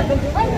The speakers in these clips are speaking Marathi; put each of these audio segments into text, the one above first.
Hey!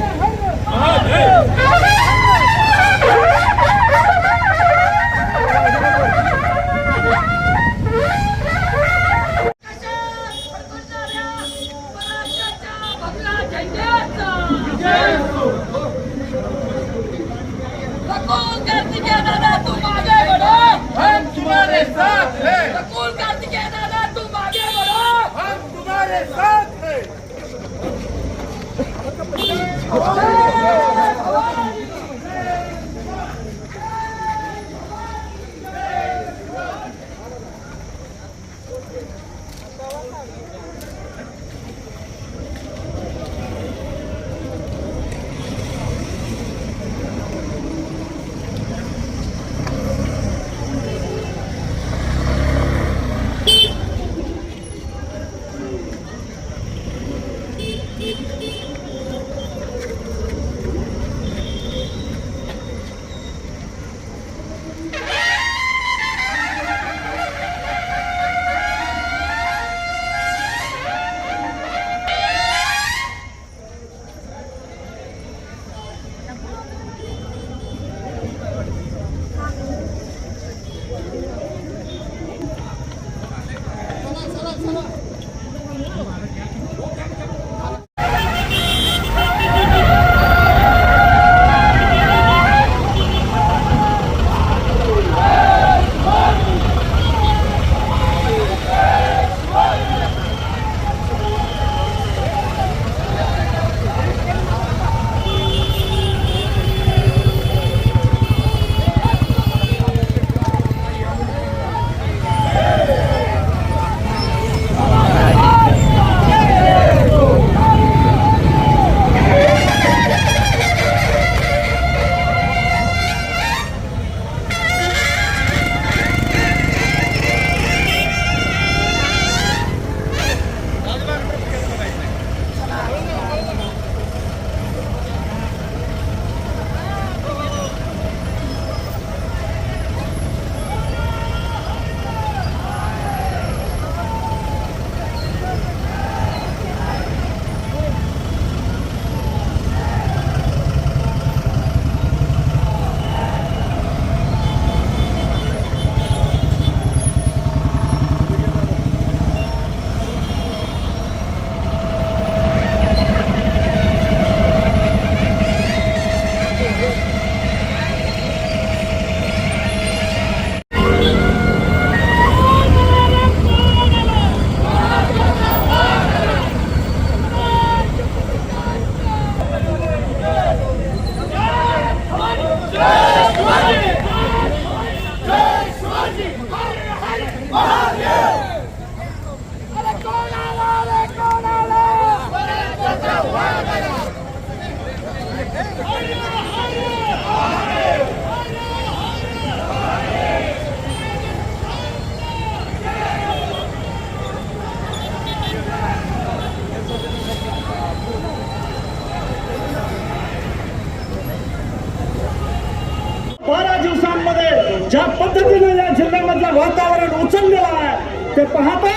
ज्या पद्धतीने या जिल्ह्यामधलं वातावरण उचललेलं आहे ते पाहता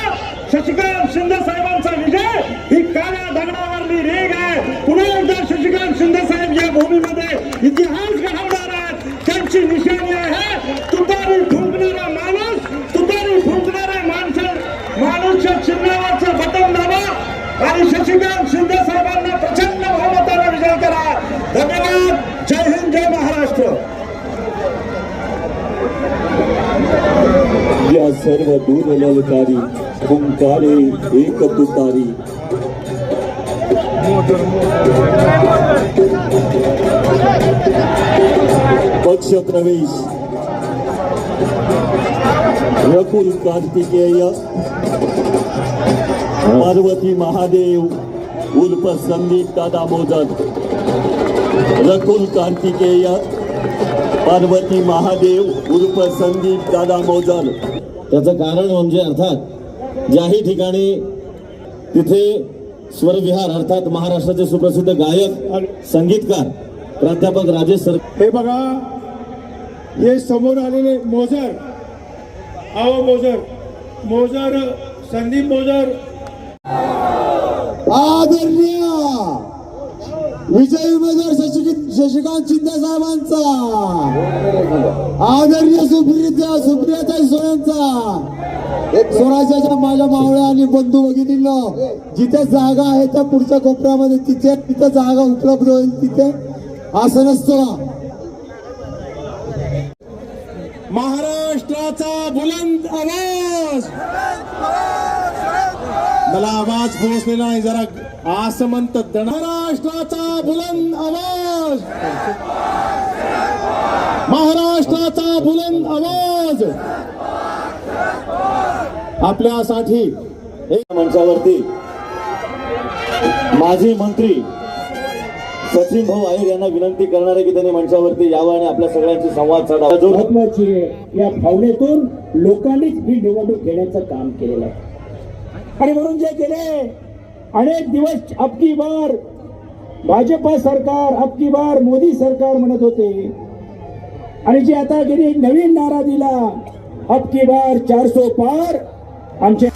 शशिकांत शिंदे साहेबांचा विजय ही काळ्या दगडावरली रेग आहे. पुन्हा एकदा शशिकांत शिंदे साहेब या भूमीमध्ये इतिहास घडवणार आहेत. त्यांची निशाणी आहे तुतारी फुंकणारा माणूस तुतारी फुंकणारे माणसं माणूसच्या चिन्हावरचं बटन दाबा आणि शशिकांत शिंदे साहेबांना प्रचंड बहुमताने विजय करा. धन्यवाद. जय हिंद जय महाराष्ट्र. बहुमताने सर्व दूर ललकारी ओंकारे एक तुतारी पक्ष प्रवेश रकुल कार्तिकेय। पार्वती महादेव। उर्फ़ संदीप मोजक रकुल कार्तिकेय। पार्वती महादेव। उर्फ़ संदीप दादा मोजल त्याचं कारण म्हणजे अर्थात ज्याही ठिकाणी तिथे स्वरविहार अर्थात महाराष्ट्राचे सुप्रसिद्ध गायक संगीतकार प्राध्यापक राजेश सर हे बघा हे समोर आलेले मोजर अहो मोजर मोजर संदीप मोजर आदर विजय उमेदवार शशिकांत शशिकांत शिंदे साहेबांचा. आदरणीय सुप्रिया सुप्रियाताई सोयांचा स्वराज्याच्या माझ्या मावळ्या आणि बंधू भगिनींनो जिथे जागा आहे त्या पुढच्या कोपऱ्यामध्ये तिथे तिथे जागा उपलब्ध होईल तिथे. असं नसतं महाराष्ट्राचा बुलंद आवाज. मला आवाज पोहोचलेला नाही जरा असं म्हणतात महाराष्ट्राचा बुलंद आवाज. महाराज महाराष्ट्राचा बुलंद आवाज. आपल्यासाठी एक मंचावरती माजी मंत्री सचिन भाऊ आहेर यांना विनंती करणार आहे की त्यांनी मंचावरती यावं आणि आपल्या सगळ्यांशी संवाद साधावा जो महत्वाची आहे या भावनेतून लोकांनीच ही निवडणूक घेण्याचं काम केलेलं आहे. आणि म्हणून जे गेले अनेक दिवस अबकी बार भाजपा सरकार अबकी बार मोदी सरकार म्हणत होते. आणि जे आता गेली नवीन नारा दिला अबकी बार चारसो पार आमच्या